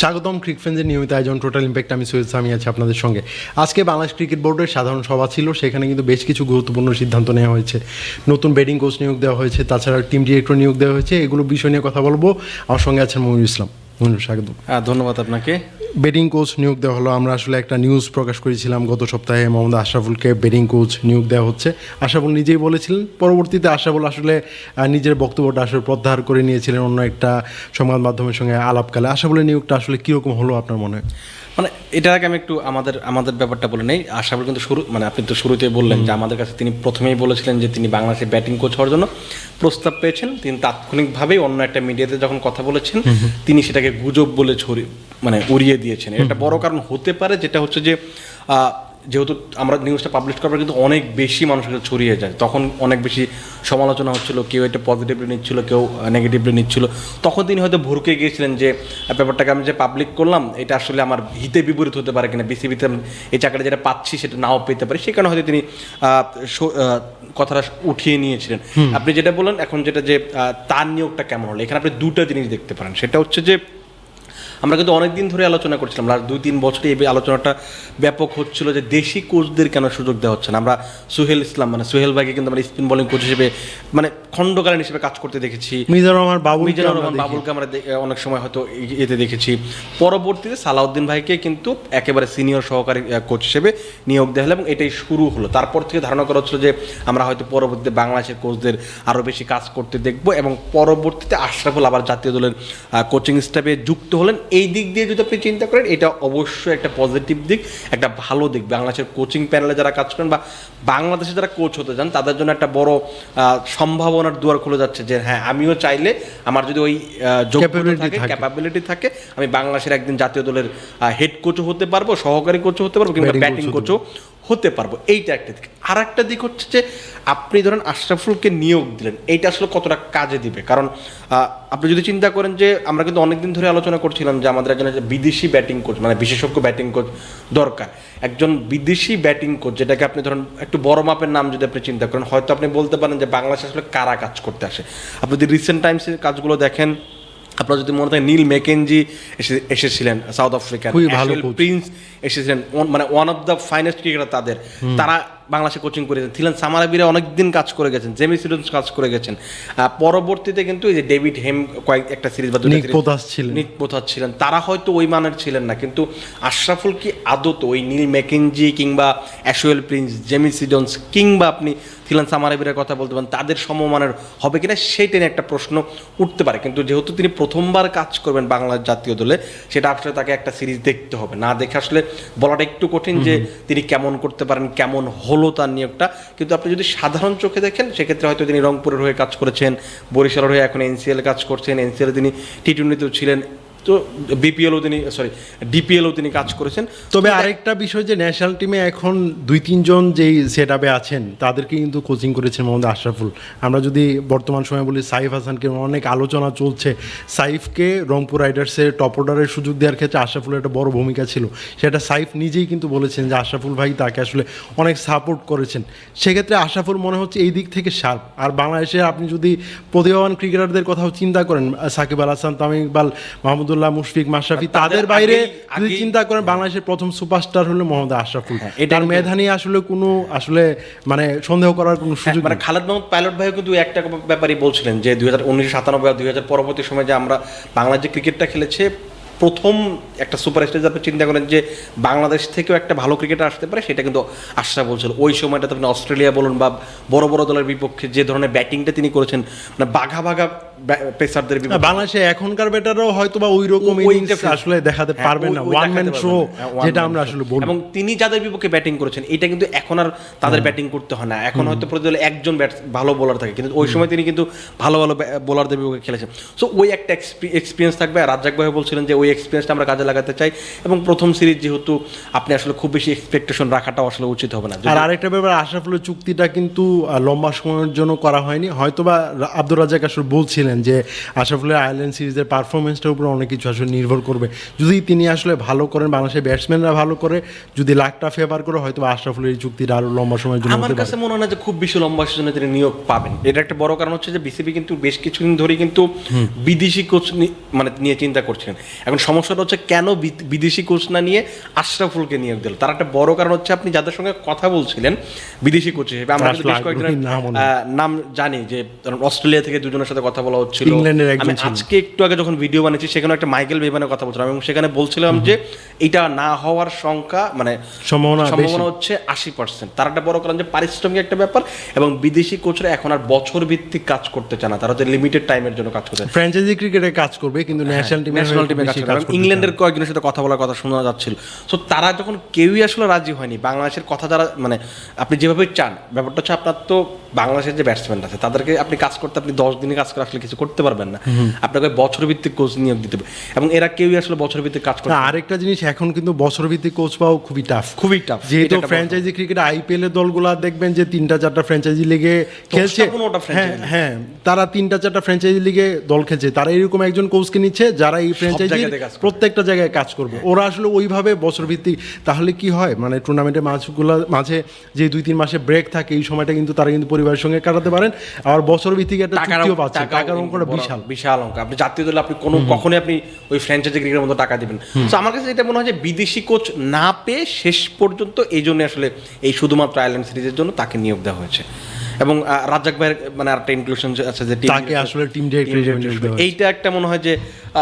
স্বাগতম ক্রিক ফ্রেন্ডের নিয়মিত আয়োজন টোটাল ইম্প্যাক্ট আমি সৈয়দ সামি আছি আপনাদের সঙ্গে। আজকে বাংলাদেশ ক্রিকেট বোর্ডের সাধারণ সভা ছিল, সেখানে কিন্তু বেশ কিছু গুরুত্বপূর্ণ সিদ্ধান্ত নেওয়া হয়েছে। নতুন ব্যাটিং কোচ নিয়োগ দেওয়া হয়েছে, তাছাড়া টিম ডিরেক্টর নিয়োগ দেওয়া হয়েছে, এগুলো বিষয় নিয়ে কথা বলব। আমার সঙ্গে আছেন মনির ইসলাম। স্বাগত। হ্যাঁ ধন্যবাদ আপনাকে। বেডিং কোচ নিয়োগ দেওয়া হলো। আমরা আসলে একটা নিউজ প্রকাশ করেছিলাম গত সপ্তাহে মোহাম্মদ আশরাফুলকে বেডিং কোচ নিয়োগ দেওয়া হচ্ছে। আশরাফুল নিজেই বলেছিলেন পরবর্তীতে আশরাফুল আসলে নিজের বক্তব্যটা আসলে প্রত্যাহার করে নিয়েছিলেন অন্য একটা সংবাদ মাধ্যমের সঙ্গে আলাপকালে। আশরাফুলের নিয়োগটা আসলে কীরকম হলো আপনার মনে? হয় মানে এটা আগে আমি একটু আমাদের আমাদের ব্যাপারটা বলে নেই। আশা করি কিন্তু শুরু মানে আপনি তো শুরুতে বললেন যে আমাদের কাছে তিনি প্রথমেই বলেছিলেন যে তিনি বাংলাদেশে ব্যাটিং কোচ হওয়ার জন্য প্রস্তাব পেয়েছেন। তিনি তাৎক্ষণিকভাবেই অন্য একটা মিডিয়াতে যখন কথা বলেছেন তিনি সেটাকে গুজব বলে ছড়ি মানে উড়িয়ে দিয়েছেন। এটা বড় কারণ হতে পারে যেটা হচ্ছে যে যেহেতু আমরা নিউজটা পাবলিশ করার কিন্তু অনেক বেশি মানুষের কাছে ছড়িয়ে যায়। তখন অনেক বেশি সমালোচনা হচ্ছিল কেউ এটা পজিটিভলি নিচ্ছিল কেউ নেগেটিভলি নিচ্ছিল। তখন তিনি হয়তো ভরকে গিয়েছিলেন যে ব্যাপারটাকে আমি যে পাবলিক করলাম এটা আসলে আমার হিতে বিপরীত হতে পারে কিনা বিসিবিতে এই চাকরিটা যেটা পাচ্ছি সেটা নাও পেতে পারি। সে কারণে হয়তো তিনি কথাটা উঠিয়ে নিয়েছিলেন। আপনি যেটা বললেন এখন যেটা যে তার নিয়োগটা কেমন হলো? এখানে আপনি দুটো জিনিস দেখতে পারেন। সেটা হচ্ছে যে আমরা কিন্তু অনেক দিন ধরে আলোচনা করছিলাম লাস্ট দুই তিন বছরে এই আলোচনাটা ব্যাপক হচ্ছিল যে দেশি কোচদের কেন সুযোগ দেওয়া হচ্ছে না। আমরা সুহেল ইসলাম মানে সুহেল ভাইকে কিন্তু আমরা স্পিন বোলিং কোচ হিসেবে মানে খণ্ডকালীন হিসেবে কাজ করতে দেখেছি। মিজানুর রহমান বাবুল মিজানুর রহমান বাবুলকে আমরা অনেক সময় হয়তো এতে দেখেছি। পরবর্তীতে সালাউদ্দিন ভাইকে কিন্তু একেবারে সিনিয়র সহকারী কোচ হিসেবে নিয়োগ দেওয়া হলো এবং এটাই শুরু হলো। তারপর থেকে ধারণা করা হচ্ছিল যে আমরা হয়তো পরবর্তীতে বাংলাদেশের কোচদের আরও বেশি কাজ করতে দেখব এবং পরবর্তীতে আশরাফুল আবার জাতীয় দলের কোচিং স্টাফে যুক্ত হলেন। এই দিক দিয়ে যদি আপনি চিন্তা করেন এটা অবশ্যই একটা পজিটিভ দিক একটা ভালো দিক বাংলাদেশের কোচিং প্যানেলে যারা কাজ করেন বা বাংলাদেশে যারা কোচ হতে চান তাদের জন্য একটা বড় আহ, সম্ভাবনার দুয়ার খুলে যাচ্ছে যে হ্যাঁ আমিও চাইলে আমার যদি ওই। ক্যাপাবিলিটি থাকে আমি বাংলাদেশের একদিন জাতীয় দলের হেড কোচও হতে পারব সহকারী কোচও হতে পারব কিংবা ব্যাটিং কোচও হতে পারব। এইটা একটা দিক। আর একটা দিক হচ্ছে যে আপনি ধরেন আশরাফুলকে নিয়োগ দিলেন, এইটা আসলে কতটা কাজে দিবে? কারণ আপনি যদি চিন্তা করেন যে আমরা কিন্তু অনেকদিন ধরে আলোচনা করছিলাম যে আমাদের একজন বিদেশি ব্যাটিং কোচ মানে বিশেষজ্ঞ ব্যাটিং কোচ দরকার। একজন বিদেশি ব্যাটিং কোচ যেটাকে আপনি ধরেন একটু বড় মাপের নাম যদি আপনি চিন্তা করেন, হয়তো আপনি বলতে পারেন যে বাংলাদেশে আসলে কারা কাজ করতে আসে। আপনি যদি রিসেন্ট টাইমসের কাজগুলো দেখেন আপনার যদি মনে থাকে নীল মেকেনজি এসে এসেছিলেন সাউথ আফ্রিকা প্রিন্স এসেছিলেন মানে one of the finest cricketer তাদের। তারা বাংলাদেশে কোচিং করেছেন। থিলেন সামারাবিরা অনেক দিন কাজ করে গেছেন জেমি সিডন্স কাজ করে গেছেন। পরবর্তীতে কিন্তু এই যে ডেভিড হেম কয়েক একটা সিরিজ বা নিক ছিলেন। নিক ছিলেন। তারা হয়তো ওই মানের ছিলেন না কিন্তু আশরাফুল কি আদত? ওই নীল ম্যাকেনজি কিংবা অ্যাশুয়েল প্রিন্স জেমি সিডন্স কিংবা আপনি থিলান সামারাবিরের কথা বলতে পারেন তাদের সমমানের হবে কিনা সেইটা নিয়ে একটা প্রশ্ন উঠতে পারে। কিন্তু যেহেতু তিনি প্রথমবার কাজ করবেন বাংলার জাতীয় দলে সেটা আসলে তাকে একটা সিরিজ দেখতে হবে। না দেখে আসলে বলাটা একটু কঠিন যে তিনি কেমন করতে পারেন কেমন হলো তার নিয়োগটা। কিন্তু আপনি যদি সাধারণ চোখে দেখেন, সেক্ষেত্রে হয়তো তিনি রংপুরের হয়ে কাজ করেছেন, বরিশালের হয়ে এখন এনসিএল কাজ করছেন। এনসিএল তিনি টি টোয়েন্টিতেও ছিলেন। তো বিপিএলও তিনি সরি ডিপিএলও তিনি কাজ করেছেন। তবে আরেকটা বিষয় যে ন্যাশনাল টিমে এখন দুই তিনজন যেই সেট আপে আছেন তাদেরকে কিন্তু কোচিং করেছেন মোহাম্মদ আশরাফুল। আমরা যদি বর্তমান সময়ে বলি সাইফ হাসানকে অনেক আলোচনা চলছে। সাইফকে রংপুর রাইডার্সের টপ অর্ডারের সুযোগ দেওয়ার ক্ষেত্রে আশরাফুলের একটা বড় ভূমিকা ছিল। সেটা সাইফ নিজেই কিন্তু বলেছেন যে আশরাফুল ভাই তাকে আসলে অনেক সাপোর্ট করেছেন। সেক্ষেত্রে আশরাফুল মনে হচ্ছে এই দিক থেকে শার্প আর বাংলাদেশে আপনি যদি প্রতিভাবান ক্রিকেটারদের কথাও চিন্তা করেন সাকিব আল হাসান তামিম ইকবাল মাহমুদুল্লাহ মুশফিক মাশরাফি তাদের বাইরে যদি চিন্তা করেন বাংলাদেশের প্রথম সুপারস্টার হলো মোহাম্মদ আশরাফুল। হ্যাঁ, এটা এটার মেধা নিয়ে আসলে কোনো আসলে মানে সন্দেহ করার কোনো সুযোগ মানে। খালেদ মাহমুদ পাইলট ভাইও কিন্তু একটা ব্যাপারই বলছিলেন যে দুই হাজার উনিশশো সাতানব্বই দুই হাজার পরবর্তী সময় যে আমরা বাংলাদেশ যে ক্রিকেটটা খেলেছে প্রথম একটা সুপার স্টার আপনি চিন্তা করেন যে বাংলাদেশ থেকেও একটা ভালো ক্রিকেটার আসতে পারে সেটা কিন্তু আশা বলছিল। ওই সময়টাতে আপনি অস্ট্রেলিয়া বলুন বা বড় বড় দলের বিপক্ষে যে ধরনের ব্যাটিংটা তিনি করেছেন মানে বাঘা বাঘা পেসারদের বাংলাদেশে এখনকার হয়তো বা ওই রকম আসলে দেখাতে হ্যাঁ, পারবেন না। ওয়ান ম্যান শো যেটা আমরা আসলে বলব এবং তিনি যাদের বিপক্ষে ব্যাটিং করেছেন এটা কিন্তু এখন আর তাদের ব্যাটিং করতে হয় না। এখন হয়তো প্রতি দলে একজন ব্যাট ভালো বোলার থাকে। কিন্তু ওই সময় তিনি কিন্তু ভালো ভালো বোলারদের বিপক্ষে খেলেছেন। সো ওই একটা এক্সপিরিয়েন্স থাকবে। আর রাজ্জাক ভাই বলছিলেন যে ওই এক্সপিরিয়েন্সটা আমরা কাজে লাগাতে চাই। এবং প্রথম সিরিজ যেহেতু আপনি আসলে খুব বেশি এক্সপেকটেশন রাখাটা আসলে উচিত হবে না। আর আরেকটা ব্যাপার আশরাফুলের চুক্তিটা কিন্তু লম্বা সময়ের জন্য করা হয়নি। হয়তোবা আব্দুর রাজাক আসলে বলছিলেন বলছিলেন যে আশরাফুলের আয়ারল্যান্ড সিরিজের পারফরমেন্সটার উপর অনেক কিছু আসলে নির্ভর করবে। যদি তিনি আসলে ভালো করেন বাংলাদেশের ব্যাটসম্যানরা ভালো করে যদি লাখটা ফেভার করে হয়তো আশরাফুলের এই চুক্তিটা আরও লম্বা সময়ের জন্য আমার কাছে মনে হয় না যে খুব বেশি লম্বা সেজন্য তিনি নিয়োগ পাবেন। এটা একটা বড় কারণ হচ্ছে যে বিসিবি কিন্তু বেশ কিছুদিন ধরে কিন্তু বিদেশি কোচ মানে নিয়ে চিন্তা করছেন এখন সমস্যাটা হচ্ছে কেন বিদেশি কোচ না নিয়ে আশরাফুলকে নিয়োগ দিল? তার একটা বড় কারণ হচ্ছে আপনি যাদের সঙ্গে কথা বলছিলেন বিদেশি কোচ হিসেবে আমরা বেশ কয়েকজনের নাম জানি যে অস্ট্রেলিয়া থেকে দুজনের সাথে কথা বলা হচ্ছিল ইংল্যান্ডের একজন আজকে একটু আগে যখন ভিডিও বানিয়েছি সেখানে একটা মাইকেল বেবানের কথা বলছিলাম এবং সেখানে বলছিলাম যে এটা না হওয়ার সংখ্যা মানে সম্ভাবনা সম্ভাবনা হচ্ছে আশি পার্সেন্ট তার একটা বড় কারণ যে পারিশ্রমিক একটা ব্যাপার এবং বিদেশি কোচরা এখন আর বছর ভিত্তিক কাজ করতে চায় না। তারা হচ্ছে লিমিটেড টাইমের জন্য কাজ করতে ফ্র্যাঞ্চাইজি ক্রিকেটে কাজ করবে কিন্তু ন্যাশনাল টিমে ন্যাশনাল টিমে কাজ করে এবং ইংল্যান্ডের কয়েকজনের সাথে কথা বলার কথা শোনা যাচ্ছিল। সো তারা যখন কেউই আসলে রাজি হয়নি বাংলাদেশের কথা যারা মানে আপনি যেভাবে চান ব্যাপারটা হচ্ছে আপনার তো বাংলাদেশের যে ব্যাটসম্যান আছে তাদেরকে আপনি কাজ করতে আপনি দশ দিনে কাজ করে আসলে কিছু করতে পারবেন না। আপনাকে বছর ভিত্তিক কোচ নিয়োগ দিতে হবে। এবং এরা কেউই আসলে বছর ভিত্তিক কাজ করতে আরেকটা জিনিস এখন কিন্তু বছর ভিত্তিক কোচ পাওয়া খুবই টাফ খুবই টাফ যেহেতু ফ্র্যাঞ্চাইজি ক্রিকেট আইপিএল এর দলগুলো দেখবেন যে তিনটা চারটা ফ্র্যাঞ্চাইজি লিগে খেলছে। হ্যাঁ হ্যাঁ তারা তিনটা চারটা ফ্র্যাঞ্চাইজি লিগে দল খেলছে। তারা এরকম একজন কোচকে নিচ্ছে যারা এই ফ্র্যাঞ্চাইজি। প্রত্যেকটা জায়গায় কাজ করবে। ওরা আসলে ওইভাবে বছর ভিত্তিক তাহলে কি হয়? মানে টুর্নামেন্টের মাঝগুলো মাঝে যে দুই তিন মাসে ব্রেক থাকে এই সময়টা কিন্তু তারা কিন্তু পরিবারের সঙ্গে কাটাতে পারেন। আবার বছর ভিত্তিক একটা চুক্তিও পাচ্ছে। টাকার অঙ্কটা বিশাল। বিশাল অঙ্ক। আপনি জাতীয় দলে আপনি কোনো কখনোই আপনি ওই ফ্র্যাঞ্চাইজি ক্রিকেটের মতো টাকা দিবেন তো আমার কাছে এটা মনে হয় যে বিদেশি কোচ না পেয়ে শেষ পর্যন্ত এই জন্য আসলে এই শুধুমাত্র আইল্যান্ড সিরিজের জন্য তাকে নিয়োগ দেওয়া হয়েছে। এবং রাজ্জাক ভাইয়ের মানে একটা ইনক্লুশন আছে যে তাকে আসলে টিম। এইটা একটা মনে হয় যে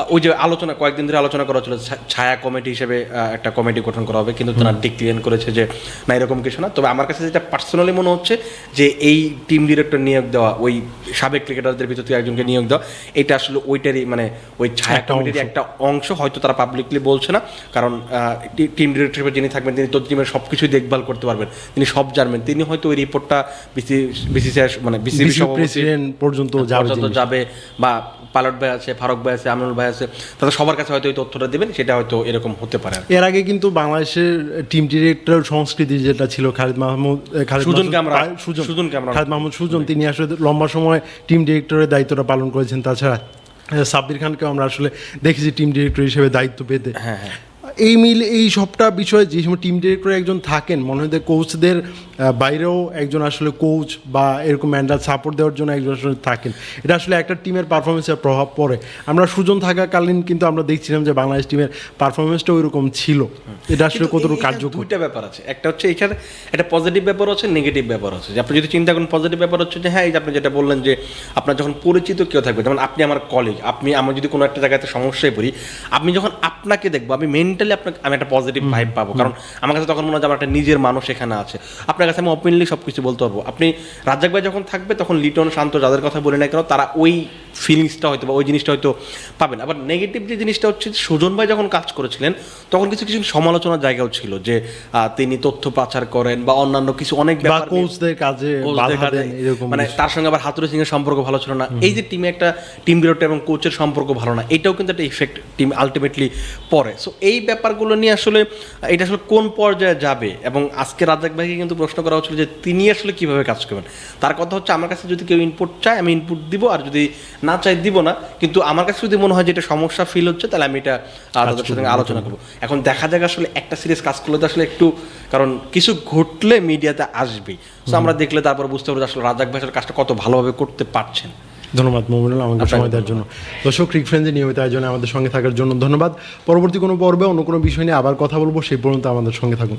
ওই যে আলোচনা কয়েকদিন ধরে আলোচনা করা হচ্ছিল ছা- ছায়া কমিটি হিসেবে একটা কমিটি গঠন করা হবে কিন্তু তারা ডিক্লিয়ার করেছে যে না এরকম কিছু না। তবে আমার কাছে যেটা পার্সোনালি মনে হচ্ছে যে এই টিম ডিরেক্টর নিয়োগ দেওয়া ওই সাবেক ক্রিকেটারদের ভিতর থেকে একজনকে নিয়োগ দেওয়া এটা আসলে ওইটারই মানে ওই ছায়া কমিটির। একটা অংশ হয়তো তারা পাবলিকলি বলছে না। কারণ টিম ডিরেক্টর হিসেবে যিনি থাকবেন তিনি তো টিমের সব কিছুই দেখভাল করতে পারবেন। তিনি সব জানবেন। তিনি হয়তো ওই রিপোর্টটা বিসিসিআই মানে বিসিবি প্রেসিডেন্ট পর্যন্ত যাবে পর্যন্ত যাবে বা ভাই আছে ফারুক ভাই আছে আমিনুল ভাই আছে তাদের সবার কাছে হয়তো এই তথ্যটা দিবেন সেটা হয়তো এরকম হতে পারে এর আগে কিন্তু বাংলাদেশের টিম ডিরেক্টর সংস্কৃতি যেটা ছিল খালিদ মাহমুদ মাসুদ- আমরা- সুজন সুজনকে খালিদ মাহমুদ সুজন তিনি আসলে লম্বা সময় টিম ডিরেক্টরের দায়িত্বটা পালন করেছেন। তাছাড়া সাব্বির খানকেও আমরা আসলে দেখেছি টিম ডিরেক্টর হিসেবে দায়িত্ব পেতে। হ্যাঁ হ্যাঁ। এই মিল এই সবটা বিষয়ে যে সময় টিম ডিরেক্টর একজন থাকেন মনে হয় যে কোচদের বাইরেও একজন আসলে কোচ বা এরকম ম্যান্ডাল সাপোর্ট দেওয়ার জন্য একজন আসলে থাকেন। এটা আসলে একটা টিমের পারফরমেন্সের প্রভাব পড়ে। আমরা সুজন থাকাকালীন কিন্তু আমরা দেখছিলাম যে বাংলাদেশ টিমের পারফরমেন্সটা ওইরকম ছিল। এটা আসলে কতটুকু কার্যকর? দুইটা ব্যাপার আছে। একটা হচ্ছে এখানে একটা পজিটিভ ব্যাপার আছে নেগেটিভ ব্যাপার আছে। যে আপনি যদি চিন্তা করেন পজিটিভ ব্যাপার হচ্ছে যে হ্যাঁ এই যে আপনি যেটা বললেন যে আপনার যখন পরিচিত কেউ থাকবে যেমন আপনি আমার কলিগ আপনি আমার যদি কোনো একটা জায়গাতে সমস্যায় পড়ি আপনি যখন আপনাকে দেখব আমি মেন্টালি আপনাকে আমি একটা পজিটিভ ভাইব পাবো। কারণ আমার কাছে তখন মনে হয় আমার একটা নিজের মানুষ এখানে আছে। আপনার কাছে আমি ওপেনলি সব কিছু বলতে পারব। আপনি রাজ্জাক ভাই যখন থাকবে তখন লিটন শান্ত যাদের কথা বলে না কেন তারা ওই ফিলিংসটা হয়তো বা ওই জিনিসটা হয়তো পাবেন আবার নেগেটিভ যে জিনিসটা হচ্ছে সুজন ভাই যখন কাজ করেছিলেন তখন কিছু কিছু সমালোচনার জায়গাও ছিল যে তিনি তথ্য পাচার করেন বা অন্যান্য কিছু অনেক কোচদের কাজে মানে তার সঙ্গে আবার হাতুরে সিং এর সম্পর্ক ভালো ছিল না। এই যে টিমে একটা টিম ডিরেক্টর এবং কোচের সম্পর্ক ভালো না এটাও কিন্তু একটা ইফেক্ট টিম আলটিমেটলি পড়ে। সো এই ব্যাপারগুলো নিয়ে আসলে এটা আসলে কোন পর্যায়ে যাবে? এবং আজকে রাজাক ভাইকে কিন্তু প্রশ্ন করা হচ্ছিল যে তিনি আসলে কীভাবে কাজ করবেন? তার কথা হচ্ছে আমার কাছে যদি কেউ ইনপুট চায় আমি ইনপুট দিব আর যদি না চাই দিব না। কিন্তু আমার কাছে যদি মনে হয় যে এটা সমস্যা ফিল হচ্ছে তাহলে আমি এটা তাদের সাথে আলোচনা করব। এখন দেখা যাক আসলে একটা সিরিজ কাজ করলে তো আসলে একটু কারণ কিছু ঘটলে মিডিয়াতে আসবেই। তো আমরা দেখলে তারপর বুঝতে পারব আসলে রাজাক ভাই আসলে কাজটা কত ভালোভাবে করতে পারছেন। ধন্যবাদ মোমিনুল আমাকে সময় দেওয়ার জন্য। দর্শক ক্রিক ফ্রেন্ডের নিয়মিত আয়োজনে আমাদের সঙ্গে থাকার জন্য ধন্যবাদ। পরবর্তী কোনো পর্বে অন্য কোনো বিষয় নিয়ে আবার কথা বলব সেই পর্যন্ত আমাদের সঙ্গে থাকুন।